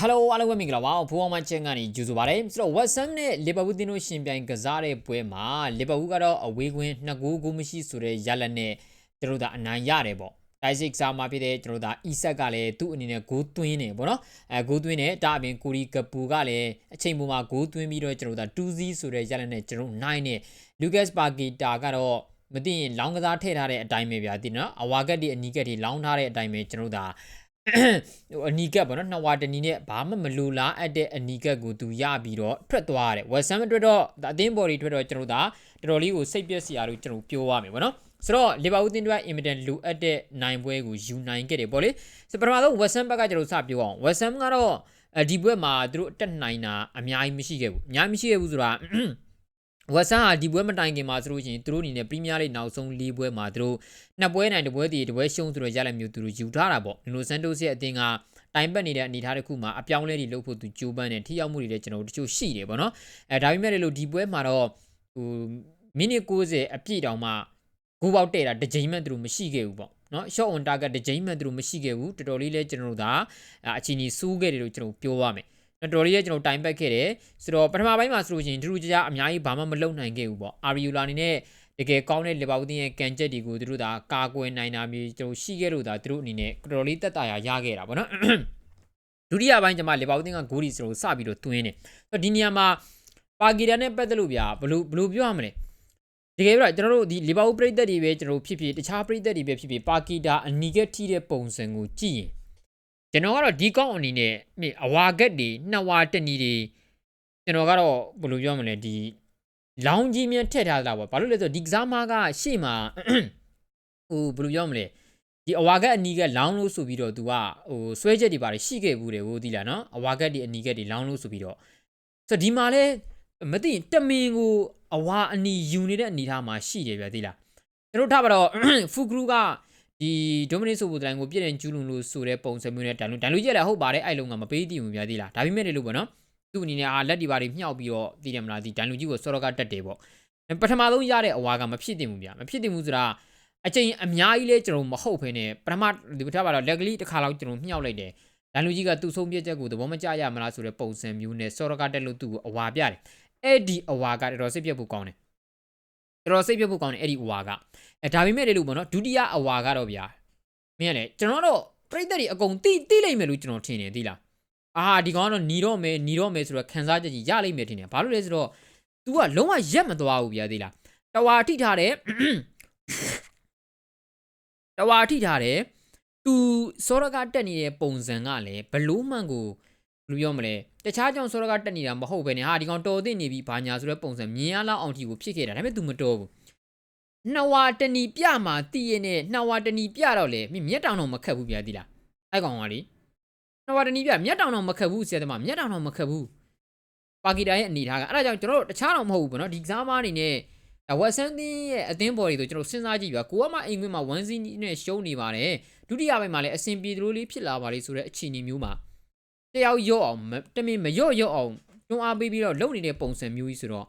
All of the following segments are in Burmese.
Hello အားလုံးပဲမင်္ဂလာပါဖိုးအောင်မချန်ကနေကြိုဆိုပါရစေဆိုတော့ West Ham နဲ့ Liverpool တင်းတို့ရှင်ပြိုင်ကစားတဲ့ပွဲမှာ Liverpool ကတော့အဝေးကွင်း2ဂိုးဂိုးမရှိဆိုတဲ့ရလဒ်နဲ့ကျွန်တော်တို့အနိုင်ရတယ်ပေါ့တိုက်စစ်စားမှာဖြစ်တဲ့ကျွန်တော်တို့အီဆက်ကလည်းသူ့အနေနဲ့ဂိုးသွင်းနေပေါ့နော်အဲဂိုးသွင်းနေဒါအပြင်ကိုရီကပူကလည်းအချိန်ပေါ်မှာဂိုးသွင်းပြီးတော့ကျွန်တော်တို့2-0ဆိုတဲ့ရလဒ်နဲ့ကျွန်တော်နိုင်နဲ့ Lucas Paqueta ကတော့မသိရင်လောင်းကစားထည့်ထားတဲ့အတိုင်းပဲဗျာဒီနော်အဝါကက်ဒီအနီကက်ဒီလောင်းထားတဲ့အတိုင်းပဲကျွန်တော်တို့ ဟိုအနီကက်ပေါ့နော်နှစ်ဝါတနီနဲ့ဘာမှမလူလားအပ်တဲ့အနီကက်ကိုသူရပြီးတော့ထွက်သွားရတယ်ဝက်ဆမ်အတွက်တော့အသင်းဘော်ဒီအတွက်တော့ကျွန်တော်တို့ဒါတော်တော်လေးကိုစိတ်ပြက်စရာလို့ကျွန်တော်ပြောရမယ်ပေါ့နော်ဆိုတော့လီဗာပူးတင်းအတွက်အင်မတန်လိုအပ်တဲ့နိုင်ပွဲကိုယူနိုင်ခဲ့တယ်ပေါ့လေဆိုပထမဆုံးဝက်ဆမ်ဘက်ကကျွန်တော်စပြောအောင်ဝက်ဆမ်ကတော့ဒီဘွဲမှာသူတို့တက်နိုင်တာအများကြီးမရှိခဲ့ဘူးအများကြီးမရှိခဲ့ဘူးဆိုတာ ဝက်ဆန်ဟာဒီပွဲမတိုင်ခင်မှာဆိုလို့ရှိရင်သူတို့အနေနဲ့ပရီးမီးယားလိနောက်ဆုံး၄ပွဲမှာသူတို့နှစ်ပွဲနိုင်တစ်ပွဲတည်တစ်ပွဲရှုံးဆိုတော့ရလက်မျိုးသူတို့ယူထားတာပေါ့နိုနိုဆန်တိုစ်ရဲ့အသင်းကတိုင်ပတ်နေတဲ့အနေအထားတစ်ခုမှာအပြောင်းလဲတွေလုပ်ဖို့သူကြိုးပမ်းတယ်ထိရောက်မှုတွေလည်းကျွန်တော်တို့တချို့ရှိတယ်ပေါ့နော်အဲဒါပေမဲ့လည်းဒီပွဲမှာတော့ဟိုမိနစ်90အပြည့်တောင်မှဂိုးပေါက်တဲ့တာတစ်ချိန်မှသူတို့မရှိခဲ့ဘူးပေါ့နော် shot on target တစ်ချိန်မှသူတို့မရှိခဲ့ဘူးတော်တော်လေးလည်းကျွန်တော်တို့ဒါအချင်းကြီးစူးခဲ့တယ်လို့ကျွန်တော်ပြောရမယ် တော်တော်လေးရဲ့ကျွန်တော်တိုင်ပတ်ခဲ့တယ်ဆိုတော့ပထမပိုင်းမှာဆိုလို့ရှိရင်ဒူးကြကြအများကြီးဘာမှမလုပ်နိုင်ခဲ့ဘူးပေါ့အာရီယူလာအနေနဲ့တကယ်ကောင်းတဲ့လီဗာပူးတင်းရဲ့ကန်ချက်တွေကိုသူတို့ဒါကာကွယ်နိုင်တာမျိုးကျွန်တော်ရှိခဲ့လို့ဒါသူတို့အနေနဲ့တော်တော်လေးတက်တာရရခဲ့တာပေါ့နော်ဒုတိယပိုင်းကျမှလီဗာပူးတင်းကဂိုးဒီဆိုတော့စပြီးတော့တွင်းတယ်ဆိုတော့ဒီနေရာမှာပါဂီတာနဲ့ပတ်သက်လို့ဗျာဘလို့ဘလို့ပြောရမလဲတကယ်ပြတော့ကျွန်တော်တို့ဒီလီဗာပူးပရိသတ်တွေပဲကျွန်တော်ဖြစ်ဖြစ်တခြားပရိသတ်တွေပဲဖြစ်ဖြစ်ပါကီတာအနီကက်ထိတဲ့ပုံစံကိုကြည့်ရင် ကျွန်တော်ကတော့ဒီကောင်းအနေနဲ့မိအဝါကက်တွေနှစ်ဝါတနီတွေကျွန်တော်ကတော့ဘယ်လိုပြောမလဲဒီလောင်းကြီးမြထည့်ထားတာပေါ့ဘာလို့လဲဆိုတော့ဒီကစားမကရှေ့မှာဟိုဘယ်လိုပြောမလဲဒီအဝါကက်အနီကက်လောင်းလို့ဆိုပြီးတော့ तू ကဟိုဆွဲချက်တွေပါတယ်ရှိခဲ့ဘူးတယ်ဟိုဒီလားနော်အဝါကက်တွေအနီကက်တွေလောင်းလို့ဆိုပြီးတော့ဆိုတော့ဒီမှာလဲမသိတမင်ကိုအဝါအနီယူနေတဲ့အနေထားမှာရှိတယ်ဗျာဒီလားကျွန်တော်ထားပါတော့ဖူဂရူက ဒီဒိုမနစ်ဆိုဘူတိုင်းကိုပြည့်တဲ့ကျူးလွန်လို့ဆိုတဲ့ပုံစံမျိုးနဲ့တန်လို့တန်လို့ကြက်လည်းဟုတ်ပါတယ်အဲ့လုံးကမပေးတည်ဘူးဗျာဒီလားဒါပေမဲ့လည်းလို့ပေါ့နော်သူ့အနေနဲ့အာလက်ဒီပါတွေမြှောက်ပြီးတော့တည်တယ်မလားဒီဒန်လူကြီးကိုစောတော့ကတက်တယ်ပေါ့ပထမဆုံးရတဲ့အဝါကမဖြစ်တင်ဘူးဗျာမဖြစ်တင်ဘူးဆိုတာအချိန်အများကြီးလဲကျွန်တော်မဟုတ်ဖ ೇನೆ ပထမဒီပထမတော့လက်ကလေးတစ်ခါလောက်ကျွန်တော်မြှောက်လိုက်တယ်ဒန်လူကြီးကသူ့ဆုံးပြချက်ကိုသဘောမကျရမလားဆိုတဲ့ပုံစံမျိုးနဲ့စောတော့ကတက်လို့သူ့ကိုအဝါပြတယ်အဲ့ဒီအဝါကတော်တော်စိတ်ပြတ်ဖို့ကောင်းတယ် တော်တော်စိတ်ပြတ်ဖို့ကောင်းတယ်အဲ့ဒီအဝါကအဲဒါပေမဲ့လည်းလို့ပေါ့နော်ဒုတိယအဝါကတော့ဗျာမင်းကလည်းကျွန်တော်တို့ပြိတ္တတွေအကုန်တိတိလိမ့်မယ်လို့ကျွန်တော်ထင်တယ်သိလားအာဒီကောင်ကတော့ညီတော့မယ်ညီတော့မယ်ဆိုတော့ခံစားချက်ကြီးရလိမ့်မယ်ထင်တယ်ဘာလို့လဲဆိုတော့ तू ကလုံးဝရက်မသွားဘူးဗျာသိလားတဝါထိထားတယ်တဝါထိထားတယ် तू စောရကတက်နေတဲ့ပုံစံကလည်းဘလို့မှန်ကိုဘယ် လိုပြောမလဲတခြားကြောင့်စောရကတက်နေတာမဟုတ်ပဲねဟာဒီကောင်တော်သိနေပြီဘာညာဆိုတဲ့ပုံစံမြင်ရလောက်အောင်ထိကိုဖြစ်ခဲ့တာဒါပေမဲ့ तू မတော်ဘူးနှစ်ဝါတဏီပြမှာတည်ရနဲ့နှစ်ဝါတဏီပြတော့လေမြက်တောင်တော့မခတ်ဘူးဗျာဒီလားအဲ့ကောင်ကလေနှစ်ဝါတဏီပြမြက်တောင်တော့မခတ်ဘူးဆရာသမားမြက်တောင်တော့မခတ်ဘူးပါကီတာရဲ့အနေထားကအဲ့ဒါကြောင့်ကျွန်တော်တို့တခြားတော့မဟုတ်ဘူးပေါ့နော်ဒီကစားမားအနေနဲ့ဒါဝက်ဆန်တင်းရဲ့အသင်းဘော်တွေဆိုကျွန်တော်စဉ်းစားကြည့်ပြကိုကမှအိမ်ခွင်းမှာ1 0နဲ့ရှုံးနေပါတယ်ဒုတိယပိုင်းမှာလည်းအဆင်ပြေသလိုလေးဖြစ်လာပါလေဆိုတဲ့အခြေအနေမျိုးမှာ တယောက်ရော့အောင်တမင်မရော့ရော့အောင်တွန်းအားပေးပြီးတော့လုံနေတဲ့ပုံစံမျိုးကြီးဆိုတော့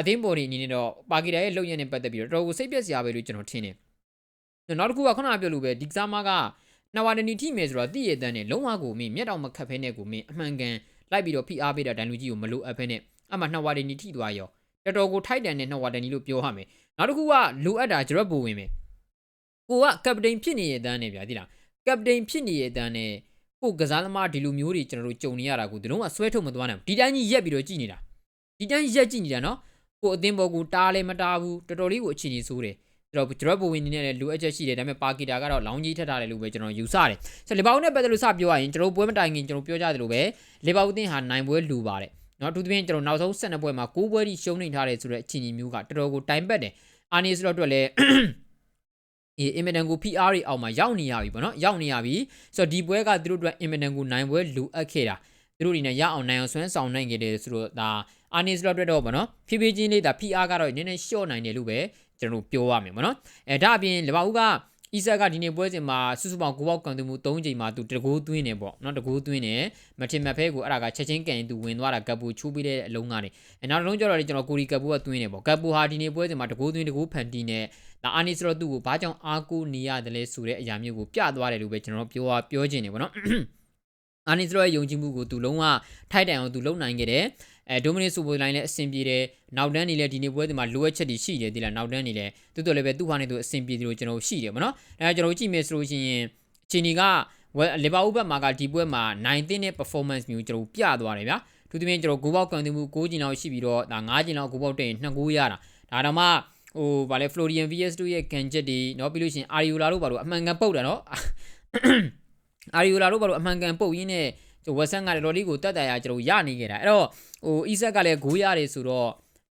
အသင်းဘော်တွေအနေနဲ့တော့ပါကီတာရဲ့လုံရနဲ့ပတ်သက်ပြီးတော့တော်တော်ကိုစိတ်ပျက်စရာပဲလို့ကျွန်တော်ထင်တယ်နောက်တစ်ခုကခုနကပြောလို့ပဲဒီကစားမားကနဝါဒနီထိမယ်ဆိုတော့တည့်ရတဲ့နဲ့လုံးဝကိုမင်းမျက်တောင်မခတ်ဖဲနဲ့ကိုမင်းအမှန်ကန်လိုက်ပြီးတော့ဖိအားပေးတာဒန်လူကြီးကိုမလိုအပ်ဖဲနဲ့အမှနှဝါဒနီထိသွားရောတော်တော်ကိုထိုက်တန်တဲ့နှဝါဒနီလို့ပြောရမယ်နောက်တစ်ခုကလိုအပ်တာဂျရက်ဘူဝင်မယ်ကိုကကပတိန်ဖြစ်နေရတဲ့နဲ့ဗျာဒီလားကပတိန်ဖြစ်နေရတဲ့နဲ့ ကိုကစားသမားဒီလိုမျိုးတွေကျွန်တော်တို့ကြုံနေရတာကိုသူတို့ကဆွဲထုတ်မသွားနိုင်ဘူးဒီတိုင်းကြီးရက်ပြီးတော့ကြည်နေတာဒီတိုင်းရက်ကြည်နေတာနော်ကိုအသင်းပေါ်ကိုတားလဲမတားဘူးတော်တော်လေးကိုအခြေအနေဆိုးတယ်ကျွန်တော် drop ဘဝင်နေနဲ့လိုအပ်ချက်ရှိတယ်ဒါပေမဲ့ပါကီတာကတော့လောင်းကြီးထက်ထားတယ်လို့ပဲကျွန်တော်ယူဆတယ်ဆိုတော့လေဘောင်နဲ့ပတ်သက်လို့စပြောရရင်ကျွန်တော်ပွဲမတိုင်ခင်ကျွန်တော်ပြောကြသလိုပဲလေဘောင်အသင်းဟာနိုင်ပွဲလူပါတယ်နော်သူသဖြင့်ကျွန်တော်နောက်ဆုံး12ပွဲမှာ9ပွဲထိရှုံးနေထားတယ်ဆိုတော့အခြေအနေမျိုးကတော်တော်ကိုတိုင်ပတ်တယ်အာနေဆိုတော့အတွက်လည်း အင်မတန်ကို PR တွေအောက်မှာရောက်နေရပြီပေါ့နော်ရောက်နေရပြီဆိုတော့ဒီပွဲကသူတို့အတွက်အင်မတန်ကိုနိုင်ပွဲလူအပ်ခဲ့တာသူတို့ဒီနဲ့ရအောင်နိုင်အောင်ဆွမ်းဆောင်နိုင်ခဲ့တယ်ဆိုတော့ဒါအာနီစလော့အတွက်တော့ဗောနော်ဖြည်းဖြည်းချင်းလေးဒါ PR ကတော့နည်းနည်းရှော့နိုင်တယ်လို့ပဲကျွန်တော်ပြောရမယ်ဗောနော်အဲဒါအပြင်လဘာဦးက အီဆာကဒီနေ့ပွဲစဉ်မှာစုစုပေါင်း9ပေါက်ကန်သူမှု3ချိန်မှာသူတကိုးသွင်းနေပေါ့နော်တကိုးသွင်းနေမထင်မဖဲကိုအဲ့ဒါကချက်ချင်းကန်သူဝင်သွားတာကပ်ပူချိုးပြီးတဲ့အလုံးကနေအဲနောက်တစ်လုံးကျတော့လေကျွန်တော်ကိုရီကပ်ပူကသွင်းနေပေါ့ကပ်ပူဟာဒီနေ့ပွဲစဉ်မှာတကိုးသွင်းတကိုးဖန်တီးနေဒါအာနီစရော့သူ့ကိုဘာကြောင့်အားကိုးနေရတယ်လဲဆိုတဲ့အရာမျိုးကိုပြသွားတယ်လို့ပဲကျွန်တော်ပြောပြောချင်တယ်ပေါ့နော်အာနီစလောရဲ့ယုံကြည်မှုကိုသူလုံးဝထိုက်တန်အောင်သူလုံနိုင်ခဲ့တယ် အဲဒိုမနစ်ဆိုပိုလိုင်းလည်းအဆင်ပြေတယ်နောက်တန်းနေလည်းဒီနေ့ပွဲဒီမှာလိုအပ်ချက်တွေရှိတယ်ဒီလားနောက်တန်းနေလည်းတူတော်လည်းပဲသူ့ဟာနဲ့သူအဆင်ပြေတယ်လို့ကျွန်တော်ရှိတယ်ဗောနော်အဲကျွန်တော်ကြည့်မယ်ဆိုလို့ရှိရင်ချီနီကလီဗာပူးဘက်မှာကဒီပွဲမှာနိုင်တဲ့ performance မျိုးကျွန်တော်ပြသွားတယ်ဗျာသူတမင်ကျွန်တော်ဂိုးပေါက်ကန်တင်မှု6ကျင်လောက်ရှိပြီးတော့ဒါ9ကျင်လောက်ဂိုးပေါက်တဲ့2ဂိုးရတာဒါတော့မှဟိုဗာလေ Florian VS2 ရဲ့ကန်ချက်တွေเนาะပြီးလို့ရှိရင် Ariola တို့ဘာလို့အမှန်ကန်ပုတ်တယ်เนาะ Ariola တို့ဘာလို့အမှန်ကန်ပုတ်ရင်းနဲ့ ကျွန်တော်ဝက်ဆန်ကတော်တော်လေးကိုတက်တရာကျွန်တော်ရနေခဲ့တာအဲ့တော့ဟိုအီဆက်ကလည်းဂိုးရတယ်ဆိုတော့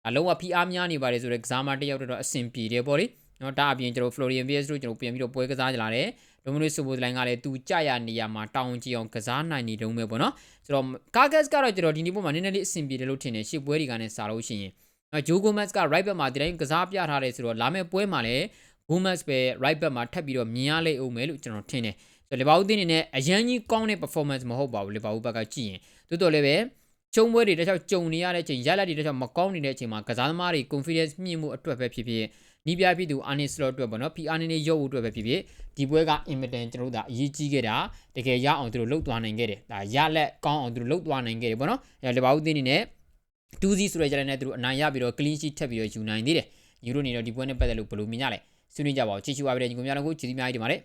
အလုံးဝဖိအားများနေပါတယ်ဆိုတော့ကစားမတစ်ယောက်တော့အဆင်ပြေတယ်ပေါ့လေနော်ဒါအပြင်ကျွန်တော် Florian VS တို့ကျွန်တော်ပြန်ပြီးတော့ပွဲကစားကြလာတယ်ဒိုမီနိုဆိုဘိုဒလိုင်းကလည်းသူကြရနေရမှာတောင်းကြည့်အောင်ကစားနိုင်နေတုံးပဲပေါ့နော်ဆိုတော့ကာဂက်စ်ကတော့ကျွန်တော်ဒီနေ့ပုံမှာနည်းနည်းလေးအဆင်ပြေတယ်လို့ထင်တယ်ရှေ့ပွဲတွေကလည်းစားလို့ရှိရင်နော်ဂျိုဂိုမတ်စ်က right back မှာဒီတိုင်းကစားပြထားတယ်ဆိုတော့လာမယ့်ပွဲမှာလည်း Gomez ပဲ right back မှာထပ်ပြီးတော့မြင်ရလိမ့်အောင်မယ်လို့ကျွန်တော်ထင်တယ် ဆိုတော့လီဗာပူးတင်းနေနဲ့အရန်ကြီးကောင်းတဲ့ performance မဟုတ်ပါဘူးလီဗာပူးဘက်ကကြည့်ရင်တိုးတော်လည်းပဲကျုံပွဲတွေတခြားကြုံနေရတဲ့အချိန်ရလက်တွေတခြားမကောင်းနေတဲ့အချိန်မှာကစားသမားတွေ confidence မြင့်မှုအတွက်ပဲဖြစ်ဖြစ်နီးပြပြည်သူအာနီစလော့အတွက်ပေါ့နော် PR နေနေရုပ်အတွက်ပဲဖြစ်ဖြစ်ဒီပွဲကအင်မတန်ကျွန်တော်တို့ဒါအရေးကြီးခဲ့တာတကယ်ရအောင်သူတို့လှုပ်သွားနိုင်ခဲ့တယ်ဒါရလက်ကောင်းအောင်သူတို့လှုပ်သွားနိုင်ခဲ့တယ်ပေါ့နော်အဲလီဗာပူးတင်းနေနဲ့2-0ဆိုတဲ့ကြတဲ့နဲ့သူတို့အနိုင်ရပြီးတော့ clean sheet ထပ်ပြီးတော့ယူနိုင်သေးတယ်ယူရိုနေတော့ဒီပွဲနဲ့ပတ်သက်လို့ဘယ်လိုမြင်ကြလဲဆွေးနွေးကြပါဦးချီချူပါပြီတဲ့ညီကောင်များတို့ကိုကျေးဇူးများကြီးတင်ပါတယ်